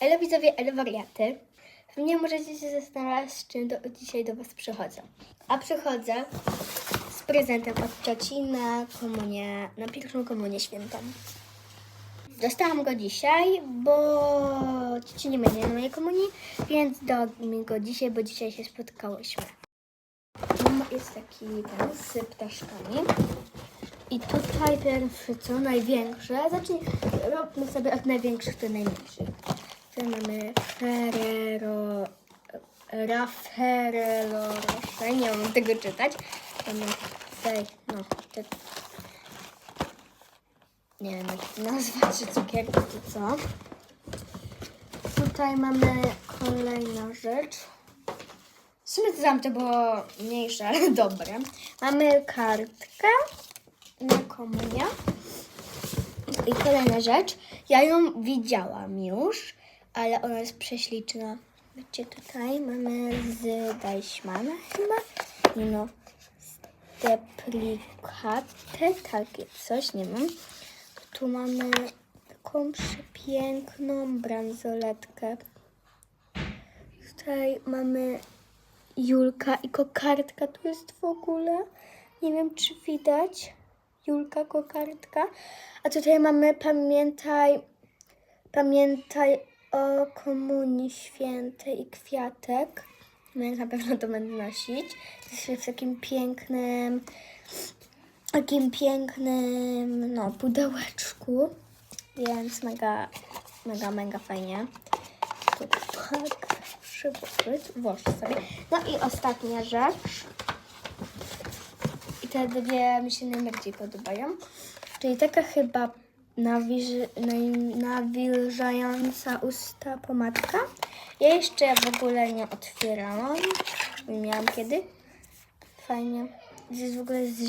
Elo widzowie, elo wariaty. Możecie się zastanawiać, z czym do, dzisiaj do Was przychodzę. A przychodzę z prezentem od cioci na komunię, na pierwszą komunię świętą. Dostałam go dzisiaj, bo cioci nie będzie na mojej komunii, więc dałam go dzisiaj, bo dzisiaj się spotkałyśmy. Mama jest taki ten z ptaszkami. I tutaj pierwsze co największe, zacznij, róbmy sobie od największych do najmniejszych. Tutaj mamy Ferrero, Raffaello Roche, nie mam tego czytać. Mamy tutaj, no, te, nie wiem jak to nazwać, czy cukierki, czy co. Tutaj mamy kolejna rzecz. W sumie to tam to było mniejsze, ale dobre. Mamy kartkę na komunię. I kolejna rzecz. Ja ją widziałam już, ale ona jest prześliczna. Wiecie, tutaj mamy z Deichmana chyba. No, deplikatę, takie coś, nie wiem. Tu mamy taką przepiękną bransoletkę. Tutaj mamy Julka i kokardka tu jest w ogóle. Nie wiem, czy widać. Julka, kokardka. A tutaj mamy pamiętaj, pamiętaj o komunii świętej i kwiatek. No ja na pewno to będę nosić. To jest w takim pięknym, takim pięknym, no, pudełeczku. Więc mega, mega, mega fajnie. Tu tak, przybyt, włożę. No i ostatnia rzecz. I te dwie mi się najbardziej podobają. Czyli taka chyba nawilżająca usta pomadka. Ja jeszcze w ogóle nie otwierałam. Miałam kiedy. Fajnie. To jest w ogóle z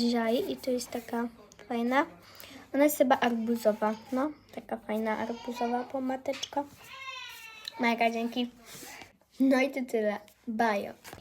i to jest taka fajna. Ona jest chyba arbuzowa. No, taka fajna arbuzowa pomadeczka. Mega dzięki. No i to tyle. Bajo.